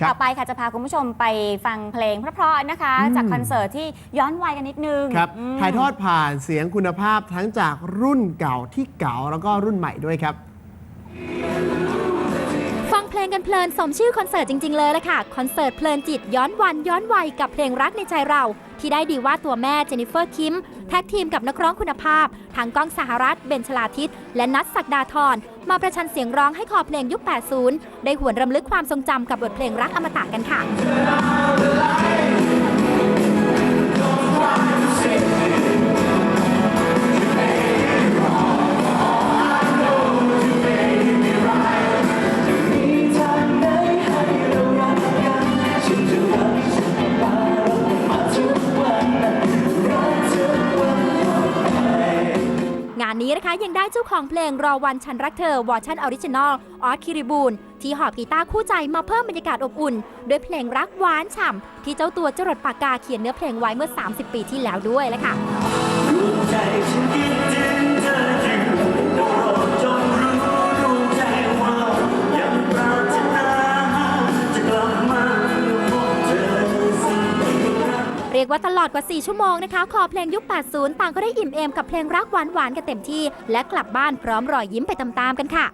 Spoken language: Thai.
ครับต่อไปค่ะจะพาคุณผู้ชมไปฟังเพลงเพราะๆนะคะอืมจากคอนเสิร์ตที่ย้อนวัยกันนิดนึงครับมถ่ายทอดผ่านเสียงคุณภาพทั้งจากรุ่นเก่าที่เก่าแล้วก็รุ่นใหม่ด้วยครับฟัง เพลงกันเพลินสมชื่อคอนเสิร์ตจริง ๆ เลยละค่ะ คอนเสิร์ตเพลินจิตย้อนวันย้อนวัยกับเพลงรักในใจเรา ที่ได้ดีว่าตัวแม่เจนิเฟอร์คิม แท็กทีมกับนักร้องคุณภาพ ทางก้องสหรัฐ เบนชลาทิศ และนัทศักดาธรมาประชันเสียงร้องให้คอเพลงยุค 80 ได้หวนรำลึกความทรงจำกับบทเพลงรักอมตะกันค่ะานนี้นะคะยังได้เจ้าของเพลงรอวันฉันรักเธอวอร์ชันออริจินอลออสคิริบูลที่หอบกีตาร์คู่ใจมาเพิ่มบรรยากาศอบอุ่น ด้วยเพลงรักหวานฉ่ำที่เจ้าตัวจรดปากกาเขียนเนื้อเพลงไว้เมื่อ 30 ปีที่แล้วด้วยละค่ะ รียกว่าตลอดกว่า 4 ชั่วโมงนะคะ คอเพลงยุค 80 ต่างก็ได้อิ่มเอมกับเพลงรักหวานๆกันเต็มที่ และกลับบ้านพร้อมรอยยิ้มไปตามๆกันค่ะ